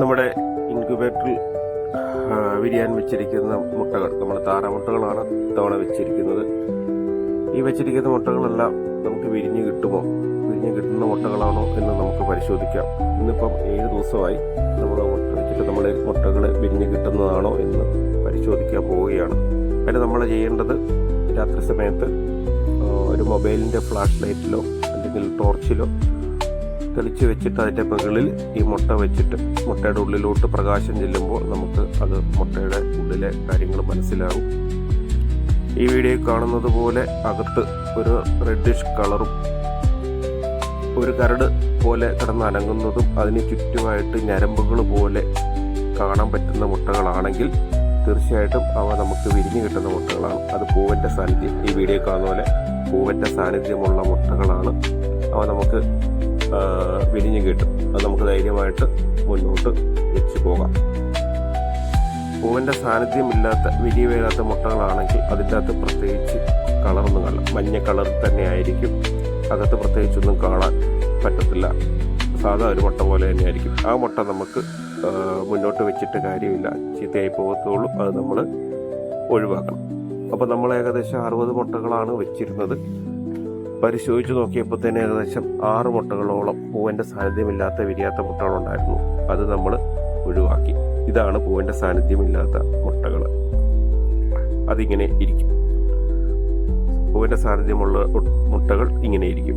നമ്മുടെ ഇൻക്യുബേറ്ററിൽ വിരിയാൻ വെച്ചിരിക്കുന്ന മുട്ടകൾ. നമ്മൾ താറാമുട്ടകളാണ് ഇത്തവണ വെച്ചിരിക്കുന്നത്. ഈ വെച്ചിരിക്കുന്ന മുട്ടകളെല്ലാം നമുക്ക് വിരിഞ്ഞ് കിട്ടുമോ? വിരിഞ്ഞ് കിട്ടുന്ന മുട്ടകളാണോ എന്ന് നമുക്ക് പരിശോധിക്കാം. ഇന്നിപ്പം ഏഴ് ദിവസമായി നമ്മൾ മുട്ട വെച്ചിട്ട് നമ്മുടെ മുട്ടകൾ വിരിഞ്ഞ് കിട്ടുന്നതാണോ എന്ന് പരിശോധിക്കാൻ പോവുകയാണ്. പിന്നെ നമ്മൾ ചെയ്യേണ്ടത് രാത്രി സമയത്ത് ഒരു മൊബൈലിന്റെ ഫ്ലാഷ് ലൈറ്റിലോ അല്ലെങ്കിൽ ടോർച്ചിലോ തെളിച്ച് വെച്ചിട്ട് അതിന്റെ മുകളിൽ ഈ മുട്ട വെച്ചിട്ട് മുട്ടയുടെ ഉള്ളിലോട്ട് പ്രകാശം ചെല്ലുമ്പോൾ നമുക്ക് അത് മുട്ടയുടെ ഉള്ളിലെ കാര്യങ്ങൾ മനസ്സിലാകും. ഈ വീഡിയോ കാണുന്നത് പോലെ അകത്ത് ഒരു റെഡിഷ് കളറും ഒരു കരട് പോലെ കിടന്ന് അനങ്ങുന്നതും അതിന് ചുറ്റുമായിട്ട് ഞരമ്പുകൾ പോലെ കാണാൻ പറ്റുന്ന മുട്ടകളാണെങ്കിൽ തീർച്ചയായിട്ടും അവ നമുക്ക് വിരിഞ്ഞു കിട്ടുന്ന മുട്ടകളാണ്. അത് പൂവന്റെ സാന്നിധ്യം. ഈ വീഡിയോ കാണുന്ന പോലെ പൂവന്റെ സാന്നിധ്യമുള്ള മുട്ടകളാണ്. അവ നമുക്ക് വിരിഞ്ഞു കിട്ടും. അത് നമുക്ക് ധൈര്യമായിട്ട് മുന്നോട്ട് വെച്ച് പോകാം. പൂവിന്റെ സാന്നിധ്യമില്ലാത്ത വിരിയുവേലാത്ത മുട്ടകളാണെങ്കിൽ അതിന്റെ അകത്ത് പ്രത്യേകിച്ച് കളറൊന്നും കാണാം. മഞ്ഞ കളർ തന്നെ ആയിരിക്കും അകത്ത് പ്രത്യേകിച്ചൊന്നും കാണാൻ പറ്റത്തില്ല. സാധാ ഒരു മുട്ട പോലെ തന്നെ ആയിരിക്കും ആ മുട്ട നമുക്ക് മുന്നോട്ട് വെച്ചിട്ട് കാര്യമില്ല. ചീത്തയായി പോകത്തുള്ളൂ. അത് നമ്മൾ ഒഴിവാക്കണം. അപ്പോൾ നമ്മൾ ഏകദേശം അറുപത് മുട്ടകളാണ് വെച്ചിരുന്നത്. പരിശോധിച്ച് നോക്കിയപ്പോൾ തന്നെ ഏകദേശം ആറ് മുട്ടകളോളം പൂവന്റെ സാന്നിധ്യമില്ലാത്ത വിരിയാത്ത മുട്ടകളുണ്ടായിരുന്നു. അത് നമ്മൾ ഒഴിവാക്കി. ഇതാണ് പൂവന്റെ സാന്നിധ്യമില്ലാത്ത മുട്ടകൾ. അതിങ്ങനെ ഇരിക്കും. പൂവിന്റെ സാന്നിധ്യമുള്ള മുട്ടകൾ ഇങ്ങനെ ഇരിക്കും.